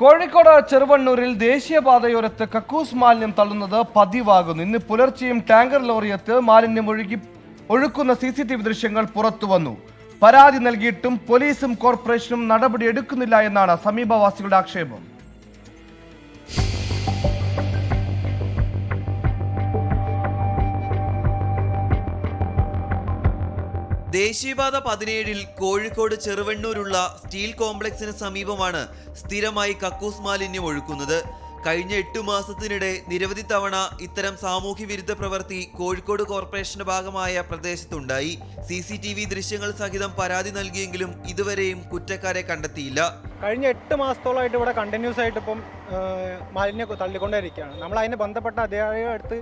കോഴിക്കോട് ചെറുവണ്ണൂരിൽ ദേശീയപാതയോരത്ത് കക്കൂസ് മാലിന്യം തള്ളുന്നത് പതിവാകുന്നു. ഇന്ന് പുലർച്ചെയും ടാങ്കർ ലോറിയത്ത് മാലിന്യം ഒഴുകി ഒഴുക്കുന്ന സി സി ടി വി ദൃശ്യങ്ങൾ പുറത്തുവന്നു. പരാതി നൽകിയിട്ടും പോലീസും കോർപ്പറേഷനും നടപടി എടുക്കുന്നില്ല എന്നാണ് സമീപവാസികളുടെ ആക്ഷേപം. ദേശീയപാത പതിനേഴിൽ കോഴിക്കോട് ചെറുവണ്ണൂരുള്ള സ്റ്റീൽ കോംപ്ലക്സിന് സമീപമാണ് സ്ഥിരമായി കക്കൂസ് മാലിന്യം ഒഴുക്കുന്നത്. കഴിഞ്ഞ എട്ടു മാസത്തിനിടെ നിരവധി തവണ ഇത്തരം സാമൂഹ്യ വിരുദ്ധ പ്രവൃത്തി കോഴിക്കോട് കോർപ്പറേഷന്റെ ഭാഗമായ പ്രദേശത്തുണ്ടായി. സി സി ടി വി ദൃശ്യങ്ങൾ സഹിതം പരാതി നൽകിയെങ്കിലും ഇതുവരെയും കുറ്റക്കാരെ കണ്ടെത്തിയില്ല. കഴിഞ്ഞ എട്ട് മാസത്തോളമായിട്ട് ഇവിടെ കണ്ടിന്യൂസ് ആയിട്ട് ഇപ്പം മാലിന്യം കൊണ്ടിരിക്കുകയാണ് നമ്മൾ അതിന് ബന്ധപ്പെട്ട അധികാരികളുടെ അടുത്ത്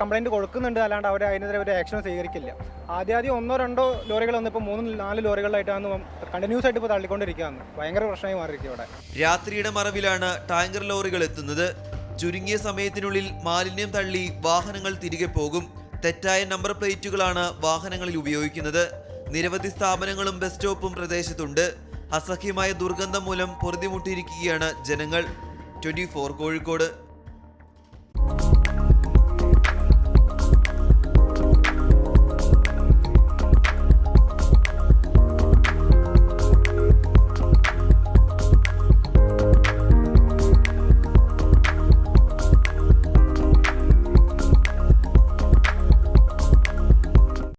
കംപ്ലൈന്റ് കൊടുക്കുന്നുണ്ട് അല്ലാണ്ട് അവർ അതിനെതിരെ ഒരു ആക്ഷൻ സ്വീകരിക്കില്ല. ആദ്യം ആദ്യം ഒന്നോ രണ്ടോ ലോറികൾ വന്നിപ്പോൾ മൂന്ന് നാല് ലോറികളിലായിട്ടാണ് കണ്ടിന്യൂസ് ആയിട്ട് ഇപ്പോൾ തള്ളിക്കൊണ്ടിരിക്കുകയാണ്. ഭയങ്കര പ്രശ്നമായി മാറിയിരിക്കും ഇവിടെ. രാത്രിയുടെ മറവിലാണ് ടാങ്കർ ലോറികൾ എത്തുന്നത്. ചുരുങ്ങിയ സമയത്തിനുള്ളിൽ മാലിന്യം തള്ളി വാഹനങ്ങൾ തിരികെ പോകും. തെറ്റായ നമ്പർ പ്ലേറ്റുകളാണ് വാഹനങ്ങളിൽ ഉപയോഗിക്കുന്നത്. നിരവധി സ്ഥാപനങ്ങളും ബസ് സ്റ്റോപ്പും പ്രദേശത്തുണ്ട്. അസഹ്യമായ ദുർഗന്ധം മൂലം പൊറുതിമുട്ടിയിരിക്കുകയാണ് ജനങ്ങൾ. ട്വന്റി കോഴിക്കോട്.